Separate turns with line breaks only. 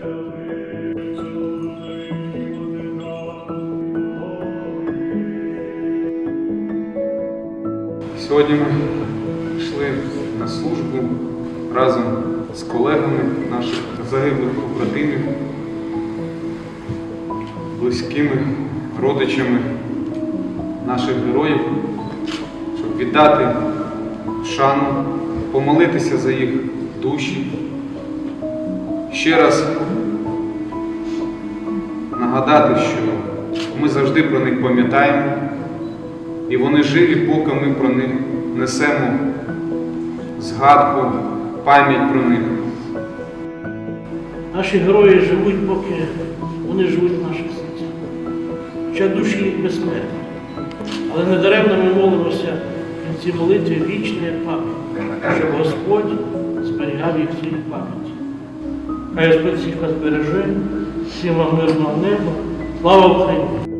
Сьогодні ми йшли на службу разом з колегами наших загиблих побратимів, близькими родичами наших героїв, щоб віддати шану, помолитися за їх душі. Ще раз нагадати, що ми завжди про них пам'ятаємо, і вони живі, поки ми про них несемо згадку, пам'ять про них.
Наші герої живуть, поки вони живуть в наших серцях. Хоча душі їх безсмертні. Але недаремно ми молимося в кінці молитви вічної пам'ять, щоб Господь зберігав їх в своїй пам'яті. Хай Господь всіх вас береже, всім вам мирного неба. Слава Україні!